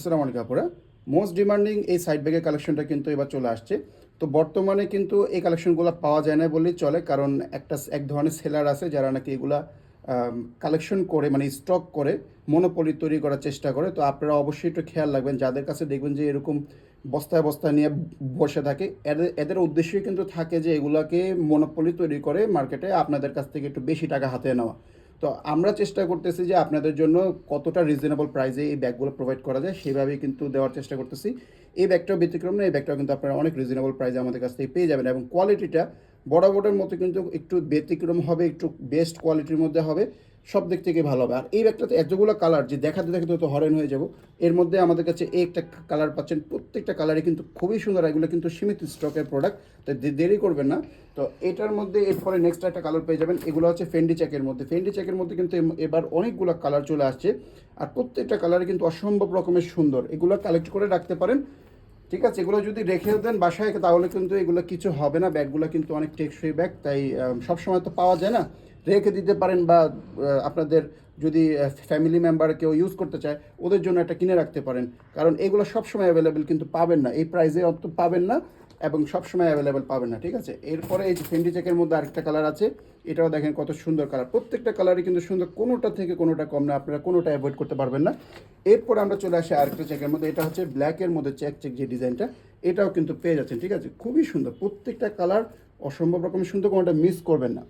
আসসালামু আলাইকুম আপুরা। মোস্ট ডিমান্ডিং এই সাইড ব্যাগের কালেকশনটা কিন্তু এবার চলে আসছে। তো বর্তমানে কিন্তু এই কালেকশনগুলো পাওয়া যায় না বললেই চলে, কারণ একটা এক ধরনের সেলার আছে যারা নাকি এগুলা কালেকশন করে মানে স্টক করে মনোপলি তৈরি করার চেষ্টা করে। তো আপনারা অবশ্যই একটু খেয়াল রাখবেন, যাদের কাছে দেখবেন যে এরকম বস্তায় বস্তায় নিয়ে বসে থাকে, এদের এদের উদ্দেশ্যই কিন্তু থাকে যে এগুলাকে মনোপলি তৈরি করে মার্কেটে আপনাদের কাছ থেকে একটু বেশি টাকা হাতে নেওয়া। তো আমরা চেষ্টা করতেছি যে আপনাদের জন্য কতটা রিজনেবল প্রাইসে এই ব্যাগগুলো প্রোভাইড করা যায়, সেভাবেই কিন্তু দেওয়ার চেষ্টা করতেছি। এই ব্যাগটাও ব্যতিক্রম না, এই ব্যাগটাও কিন্তু আপনারা অনেক রিজনেবল প্রাইসে আমাদের কাছ থেকে পেয়ে যাবেন এবং কোয়ালিটিটা বড় বড়ের মতো কিন্তু একটু ব্যতিক্রম হবে, একটু বেস্ট কোয়ালিটির মধ্যে হবে। সব দিক থেকে ভালো হবে। আর এই ব্যাগটাতে এতগুলো কালার যে দেখাতে দেখাতে তো হরেন হয়ে যাব। এর মধ্যে আমাদের কাছে এই একটা কালার পাচ্ছেন, প্রত্যেকটা কালারই কিন্তু খুবই সুন্দর এগুলো কিন্তু সীমিত স্টকের প্রোডাক্ট তো দে- দেরি করবেন না। তো এটার মধ্যে এরপরে নেক্সট একটা কালার পেয়ে যাবেন, এগুলো হচ্ছে ফেন্ডি চেকের মধ্যে। ফেন্ডি চেকের মধ্যে কিন্তু এবার অনেকগুলো কালার চলে আসছে, আর প্রত্যেকটা কালার কিন্তু অসম্ভব রকমের সুন্দর। এগুলো কালেক্ট করে রাখতে পারেন, ঠিক আছে? এগুলো যদি রেখে দেন বাসায়, তাহলে কিন্তু এগুলো কিছু হবে না। ব্যাগগুলো কিন্তু অনেক টেকসই ব্যাগ, তাই সবসময় তো পাওয়া যায় না। রেখে দিতে পারেন বা আপনাদের যদি ফ্যামিলি মেম্বার কেউ ইউজ করতে চায়, ওদের জন্য একটা কিনে রাখতে পারেন। কারণ এগুলো সবসময় অ্যাভেলেবেল কিন্তু পাবেন না। এই প্রাইসে অত পাবেন না এবং সবসময় অ্যাভেলেবেল পাবেন না, ঠিক আছে? এরপরে এই যে ফেন্ডি চেকের মধ্যে আরেকটা কালার আছে। এটাও দেখেন কত সুন্দর কালার প্রত্যেকটা কালারই কিন্তু সুন্দর, কোনোটা থেকে কোনোটা কম না। আপনারা কোনোটা অ্যাভয়েড করতে পারবেন না। এরপর আমরা চলে আসি আরেকটা চেকের মধ্যে। এটা হচ্ছে ব্ল্যাকের মধ্যে চেক চেক যে ডিজাইনটা, এটাও কিন্তু পেয়ে যাচ্ছেন, ঠিক আছে? খুবই সুন্দর। প্রত্যেকটা কালার অসম্ভব রকমের সুন্দর, কোনোটা মিস করবেন না।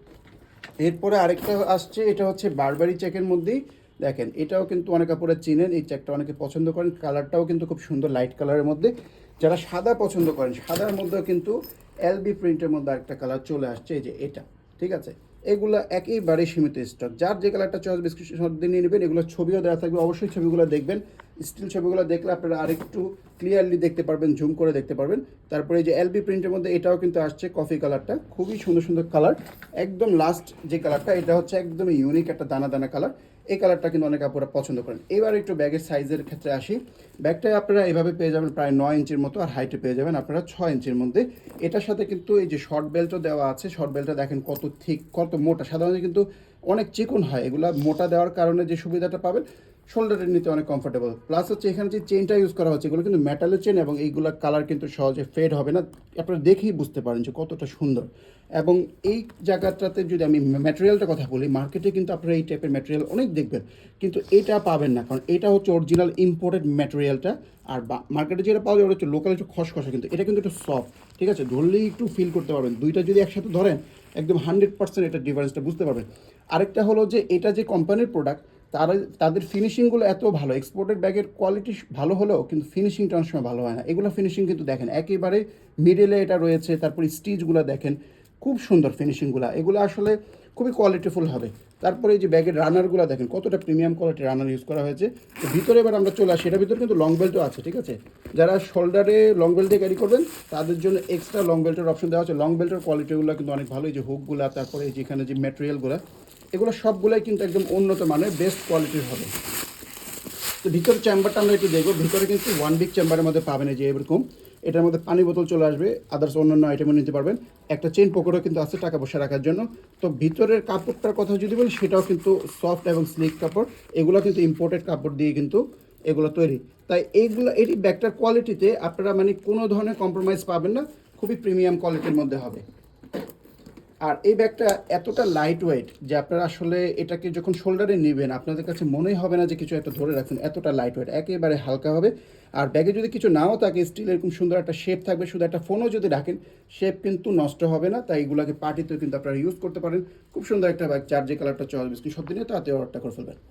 এরপরে আরেকটা আসছে, এটা হচ্ছে বারবারি চেকের মধ্যেই। দেখেন, এটাও কিন্তু অনেক আপুরা চিনেন, এই চেকটা অনেকে পছন্দ করেন। কালারটাও কিন্তু খুব সুন্দর লাইট কালারের মধ্যে। যারা সাদা পছন্দ করেন, সাদার মধ্যেও কিন্তু এলবি প্রিন্টের মধ্যে আরেকটা কালার চলে আসছে, এই যে এটা, ঠিক আছে? এগুলো একেবারে সীমিত স্টক যার যে কালারটা চয়েস দিয়ে নিয়ে নেবেন, এগুলো ছবিও দেওয়া থাকবে, অবশ্যই ছবিগুলো দেখবেন। স্টিল ছবিগুলো দেখলে আপনারা আরেকটু ক্লিয়ারলি দেখতে পারবেন জুম করে দেখতে পারবেন। তারপরে এই যে এলবি প্রিন্টের মধ্যে এটাও কিন্তু আসছে কফি কালারটা খুবই সুন্দর সুন্দর কালার একদম লাস্ট যে কালারটা এটা হচ্ছে একদম ইউনিক একটা দানা দানা কালার এই কালারটা কিন্তু অনেক আপুরা পছন্দ করেন। এবার একটু ব্যাগের সাইজের ক্ষেত্রে আসি। ব্যাগটা আপনারা এভাবে পেয়ে যাবেন প্রায় নয় ইঞ্চির মতো আর হাইটে পেয়ে যাবেন আপনারা ছয় ইঞ্চির মধ্যে। এটার সাথে কিন্তু এই যে শর্ট বেল্টও দেওয়া আছে শর্ট বেল্টটা দেখেন কত ঠিক কত মোটা। সাধারণত কিন্তু অনেক চিকন হয়, এগুলা মোটা দেওয়ার কারণে যে সুবিধাটা পাবেন। শোল্ডারে নিতে অনেক কমফোর্টেবল প্লাস হচ্ছে এখানে যে চেনটা ইউজ করা হচ্ছে, এগুলো কিন্তু মেটালের চেন এবং এইগুলোর কালার কিন্তু সহজে ফেড হবে না। আপনারা দেখেই বুঝতে পারেন যে কতটা সুন্দর। এবং এই জায়গাটাতে যদি আমি ম্যাটেরিয়ালটা কথা বলি মার্কেটে কিন্তু আপনারা এই টাইপের ম্যাটেরিয়াল অনেক দেখবেন। কিন্তু এটা পাবেন না, কারণ এটা হচ্ছে অরিজিনাল ইম্পোর্টেড ম্যাটেরিয়ালটা আর মার্কেটে যেটা পাওয়া যায়, ওটা হচ্ছে লোকাল একটু খসখসা, কিন্তু এটা কিন্তু একটু সফট ঠিক আছে? ধরলেই একটু ফিল করতে পারবেন। দুইটা যদি একসাথে ধরেন, একদম হান্ড্রেড পার্সেন্ট এটা ডিফারেন্সটা বুঝতে পারবেন। আরেকটা হলো যে এটা যে কোম্পানির প্রোডাক্ট তারা, তাদের ফিনিশিংগুলো এত ভালো এক্সপোর্টেড ব্যাগের কোয়ালিটি ভালো হলেও কিন্তু ফিনিশিংটা অনেক সময় ভালো হয় না। এগুলো ফিনিশিং কিন্তু দেখেন, একেবারে মিডলে এটা রয়েছে, তারপর স্টিচগুলো দেখেন, খুব সুন্দর ফিনিশিংগুলো এগুলো আসলে খুবই কোয়ালিটিফুল হবে। তারপরে এই যে ব্যাগের রানারগুলো দেখেন, কতটা প্রিমিয়াম কোয়ালিটির রানার ইউজ করা হয়েছে। ভিতরে এবার আমরা চলে আসি, এটার ভিতরে কিন্তু লং বেল্টও আছে, ঠিক আছে? যারা শোল্ডারে লং বেল্টে ক্যারি করবেন, তাদের জন্য এক্সট্রা লং বেল্টের অপশন দেওয়া আছে লং বেল্টের কোয়ালিটিগুলো কিন্তু অনেক ভালো, এই যে হুকগুলো তারপরে এই যেখানে যে ম্যাটেরিয়ালগুলো এগুলো সবগুলোই কিন্তু একদম উন্নত মানের বেস্ট কোয়ালিটির হবে। তো ভিতরে চেম্বারটা আমরা একটু দেখব। ভিতরে কিন্তু ওয়ান বিগ চেম্বারের মধ্যে পাবেন এই যে এরকম। এটার মধ্যে পানি বোতল চলে আসবে আদার্স অন্যান্য আইটেমও নিতে পারবেন। একটা চেন পকেটও কিন্তু আছে টাকা পয়সা রাখার জন্য। তো ভিতরের কাপড়টার কথা যদি বলি, সেটাও কিন্তু সফট এবং স্লিক কাপড়। এগুলো কিন্তু ইম্পোর্টেড কাপড় দিয়ে কিন্তু এগুলো তৈরি। তাই এইগুলো এটি ব্যাগটার কোয়ালিটিতে আপনারা মানে কোনো ধরনের কম্প্রোমাইজ পাবেন না। খুবই প্রিমিয়াম কোয়ালিটির মধ্যে হবে। আর এই ব্যাগটা এতটা লাইট ওয়েট যে আপনারা আসলে এটাকে যখন শোল্ডারে নেবেন, আপনাদের কাছে মনেই হবে না যে কিছু একটা ধরে রাখছেন, এতটা লাইট ওয়েট একেবারে হালকা হবে। আর ব্যাগে যদি কিছু নাও থাকে স্টিল এরকম সুন্দর একটা শেপ থাকবে, শুধু একটা ফোনও যদি রাখেন শেপ কিন্তু নষ্ট হবে না। তাই এগুলোকে পার্টিতেও কিন্তু আপনারা ইউজ করতে পারেন। খুব সুন্দর একটা ব্যাগ চার্জে কালারটা চয়েস সব দিনে তাতে অর্ডারটা করে ফেলবেন।